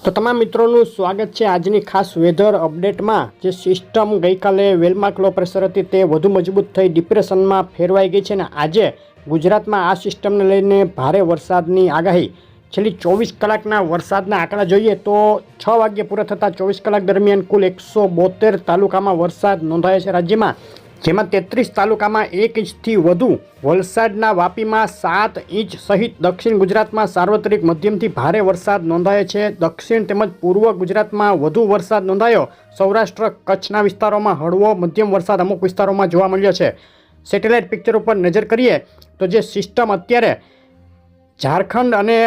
તો તમામ મિત્રોનું સ્વાગત છે આજની ખાસ વેધર અપડેટમાં જે સિસ્ટમ ગઈકાલે વેલમાર્ક લો પ્રેશર હતી તે વધુ મજબૂત થઈ ડિપ્રેશનમાં ફેરવાઈ ગઈ છે અને આજે ગુજરાતમાં આ સિસ્ટમને લઈને ભારે વરસાદની આગાહી. છેલ્લી ચોવીસ કલાકના વરસાદના આંકડા જોઈએ તો છ વાગ્યે પૂરા થતાં ચોવીસ કલાક દરમિયાન કુલ એકસો બોતેર તાલુકામાં વરસાદ નોંધાયો છે રાજ્યમાં. જેમાં તેત્રીસ તાલુકામાં એક ઇંચથી વધુ વલસાડના વાપીમાં સાત ઇંચ સહિત દક્ષિણ ગુજરાતમાં સાર્વત્રિક મધ્યમથી ભારે વરસાદ નોંધાયો છે. દક્ષિણ તેમજ પૂર્વ ગુજરાતમાં વધુ વરસાદ નોંધાયો. સૌરાષ્ટ્ર કચ્છના વિસ્તારોમાં હળવો મધ્યમ વરસાદ અમુક વિસ્તારોમાં જોવા મળ્યો છે. સેટેલાઇટ પિક્ચર ઉપર નજર કરીએ તો જે સિસ્ટમ અત્યારે ઝારખંડ અને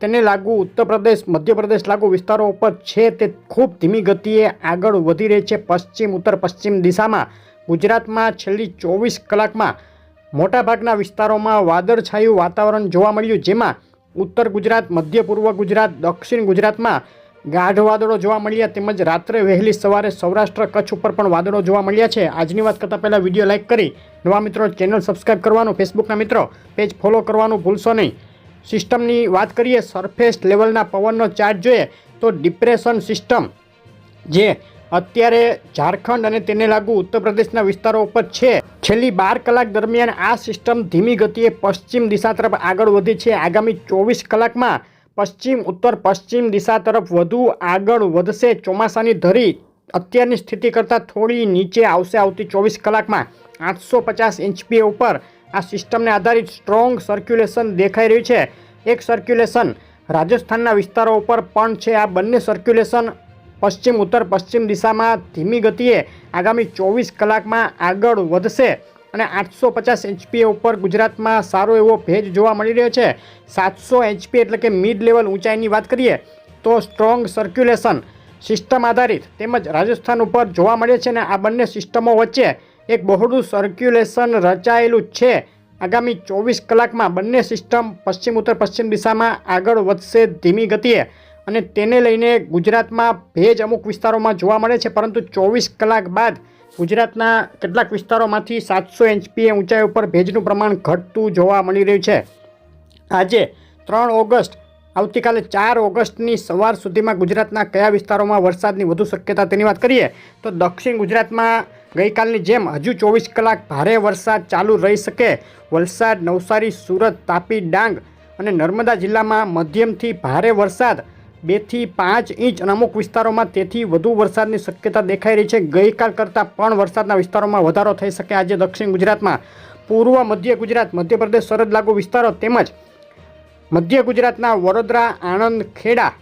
તેને લાગુ ઉત્તર પ્રદેશ મધ્યપ્રદેશ લાગુ વિસ્તારો ઉપર છે તે ખૂબ ધીમી ગતિએ આગળ વધી રહી છે. પશ્ચિમ, ઉત્તર પશ્ચિમ દિશામાં ગુજરાતમાં છેલ્લી ચોવીસ કલાકમાં મોટાભાગના વિસ્તારોમાં વાદળછાયું વાતાવરણ જોવા મળ્યું, જેમાં ઉત્તર ગુજરાત, મધ્ય પૂર્વ ગુજરાત, દક્ષિણ ગુજરાતમાં ગાઢ વાદળો જોવા મળ્યા તેમજ રાત્રે વહેલી સવારે સૌરાષ્ટ્ર કચ્છ ઉપર પણ વાદળો જોવા મળ્યા છે. આજની વાત કરતાં પહેલાં વીડિયો લાઇક કરી, નવા મિત્રો ચેનલ સબસ્ક્રાઈબ કરવાનું, ફેસબુકના મિત્રો પેજ ફોલો કરવાનું ભૂલશો નહીં. સિસ્ટમની વાત કરીએ, સરફેસ લેવલના પવનનો ચાર્ટ જોઈએ તો ડિપ્રેશન સિસ્ટમ, જે અત્યારે ઝારખંડ અને તેને લાગુ ઉત્તર પ્રદેશના વિસ્તારો ઉપર છે. છેલ્લી બાર કલાક દરમિયાન આ સિસ્ટમ ધીમી ગતિએ પશ્ચિમ દિશા તરફ આગળ વધી છે. આગામી ચોવીસ કલાકમાં પશ્ચિમ, ઉત્તર, પશ્ચિમ દિશા તરફ વધુ આગળ વધશે ચોમાસાની ધરી. અત્યારની સ્થિતિ કરતાં થોડી નીચે આવશે આવતી ચોવીસ કલાકમાં. આઠસો પચાસ એચપીએ ઉપર આ સિસ્ટમને આધારિત સ્ટ્રોંગ સર્ક્યુલેશન દેખાઈ રહ્યું છે. એક સર્ક્યુલેશન રાજસ્થાનના વિસ્તારો ઉપર પણ છે. આ બંને સર્ક્યુલેશન પશ્ચિમ ઉત્તર પશ્ચિમ દિશામાં ધીમી ગતિએ આગામી ચોવીસ કલાકમાં આગળ વધશે અને આઠસો પચાસ એચપીએ ઉપર ગુજરાતમાં સારો એવો ભેજ જોવા મળી રહ્યો છે. સાતસો એચપી એટલે કે મિડ લેવલ ઊંચાઈની વાત કરીએ તો સ્ટ્રોંગ સર્ક્યુલેશન સિસ્ટમ આધારિત તેમજ રાજસ્થાન ઉપર જોવા મળે છે અને આ બંને સિસ્ટમો વચ્ચે એક બહોળું સર્ક્યુલેશન રચાયેલું છે. આગામી ચોવીસ કલાકમાં બંને સિસ્ટમ પશ્ચિમ ઉત્તર પશ્ચિમ દિશામાં આગળ વધશે ધીમી ગતિએ. અને તેને લઈને ગુજરાતમાં ભેજ અમુક વિસ્તારોમાં જોવા મળે છે, પરંતુ ચોવીસ કલાક બાદ ગુજરાતના કેટલાક વિસ્તારોમાંથી સાતસો એચપીએ ઊંચાઈ ઉપર ભેજનું પ્રમાણ ઘટતું જોવા મળી રહ્યું છે. આજે ત્રણ ઓગસ્ટ, આવતીકાલે ચાર ઓગસ્ટની સવાર સુધીમાં ગુજરાતના કયા વિસ્તારોમાં વરસાદની વધુ શક્યતા તેની વાત કરીએ, તો દક્ષિણ ગુજરાતમાં ગઈકાલની જેમ હજુ ચોવીસ કલાક ભારે વરસાદ ચાલુ રહી શકે. વલસાડ, નવસારી, સુરત, તાપી, ડાંગ અને નર્મદા જિલ્લામાં મધ્યમથી ભારે વરસાદ બેથી પાંચ ઇંચ અને અમુક વિસ્તારોમાં તેથી વધુ વરસાદની શક્યતા દેખાઈ રહી છે. ગઈકાલ કરતાં પણ વરસાદના વિસ્તારોમાં વધારો થઈ શકે. આજે દક્ષિણ ગુજરાતમાં પૂર્વ મધ્ય ગુજરાત, મધ્યપ્રદેશ, સરહદ લાગુ વિસ્તારો તેમજ મધ્ય ગુજરાતના વડોદરા, આણંદ, ખેડા,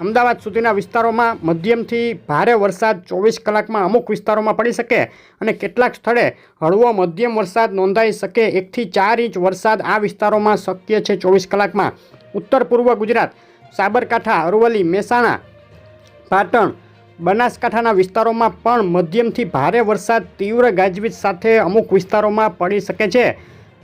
અમદાવાદ સુધીના વિસ્તારોમાં મધ્યમથી ભારે વરસાદ ચોવીસ કલાકમાં અમુક વિસ્તારોમાં પડી શકે અને કેટલાક સ્થળે હળવો મધ્યમ વરસાદ નોંધાઈ શકે. એકથી ચાર ઇંચ વરસાદ આ વિસ્તારોમાં શક્ય છે ચોવીસ કલાકમાં. ઉત્તર પૂર્વ ગુજરાત સાબરકાંઠા, અરવલ્લી, મહેસાણા, પાટણ બનાસકાંઠાના વિસ્તારોમાં પણ મધ્યમથી ભારે વરસાદ તીવ્ર ગાજવીજ સાથે અમુક વિસ્તારોમાં પડી શકે છે.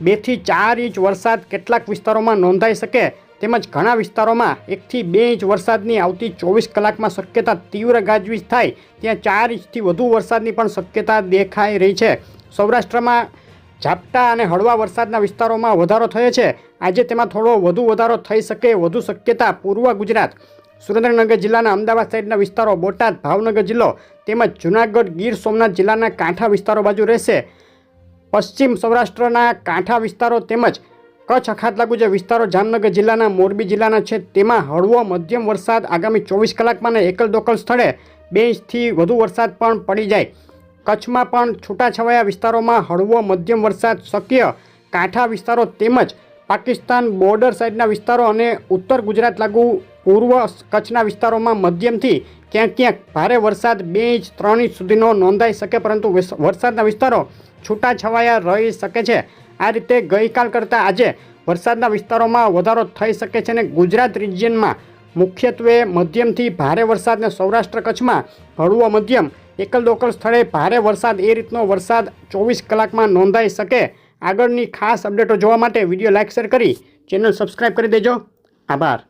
બેથી ચાર ઇંચ વરસાદ કેટલાક વિસ્તારોમાં નોંધાઈ શકે, તેમજ ઘણા વિસ્તારોમાં એકથી બે ઇંચ વરસાદની આવતી ચોવીસ કલાકમાં શક્યતા તીવ્ર ગાજવીજ થાય, ત્યાં ચાર ઇંચથી વધુ વરસાદની પણ શક્યતા દેખાઈ રહી છે. સૌરાષ્ટ્રમાં ઝાપટા અને હળવા વરસાદના વિસ્તારોમાં વધારો થયો છે. આજે તેમાં થોડો વધુ વધારો થઈ શકે વધુ શક્યતા પૂર્વ ગુજરાત, સુરેન્દ્રનગર જિલ્લાના અમદાવાદ સાઈડના વિસ્તારો, બોટાદ, ભાવનગર જિલ્લો તેમજ જૂનાગઢ, ગીર સોમનાથ જિલ્લાના કાંઠા વિસ્તારો બાજુ રહેશે. પશ્ચિમ સૌરાષ્ટ્રના કાંઠા વિસ્તારો તેમજ કચ્છ અખાત લાગુ જે વિસ્તારો જામનગર જિલ્લાના, મોરબી જિલ્લાના છે તેમાં હળવો મધ્યમ વરસાદ આગામી ચોવીસ કલાકમાં એકલ દોકલ સ્થળે બે ઇંચથી વધુ વરસાદ પણ પડી જાય. કચ્છમાં પણ છૂટાછવાયા વિસ્તારોમાં હળવો મધ્યમ વરસાદ શક્ય. કાંઠા વિસ્તારો તેમજ પાકિસ્તાન બોર્ડર સાઇડના વિસ્તારો અને ઉત્તર ગુજરાત લાગુ પૂર્વ કચ્છના વિસ્તારોમાં મધ્યમથી ક્યાંક ક્યાંક ભારે વરસાદ બે ઇંચ, ત્રણ ઇંચ સુધીનો નોંધાઈ શકે, પરંતુ વરસાદના વિસ્તારો છૂટાછવાયા રહી શકે છે. આ રીતે ગઈકાલ કરતાં આજે વરસાદના વિસ્તારોમાં વધારો થઈ શકે છે અને ગુજરાત રિજિયનમાં મુખ્યત્વે મધ્યમથી ભારે વરસાદને સૌરાષ્ટ્ર કચ્છમાં હળવો મધ્યમ એકલ દોકલ સ્થળે ભારે વરસાદ, એ રીતનો વરસાદ ચોવીસ કલાકમાં નોંધાઈ શકે. આગળની ખાસ અપડેટો જોવા માટે વીડિયો લાઇક શેર કરી ચેનલ સબસ્ક્રાઈબ કરી દેજો. આભાર.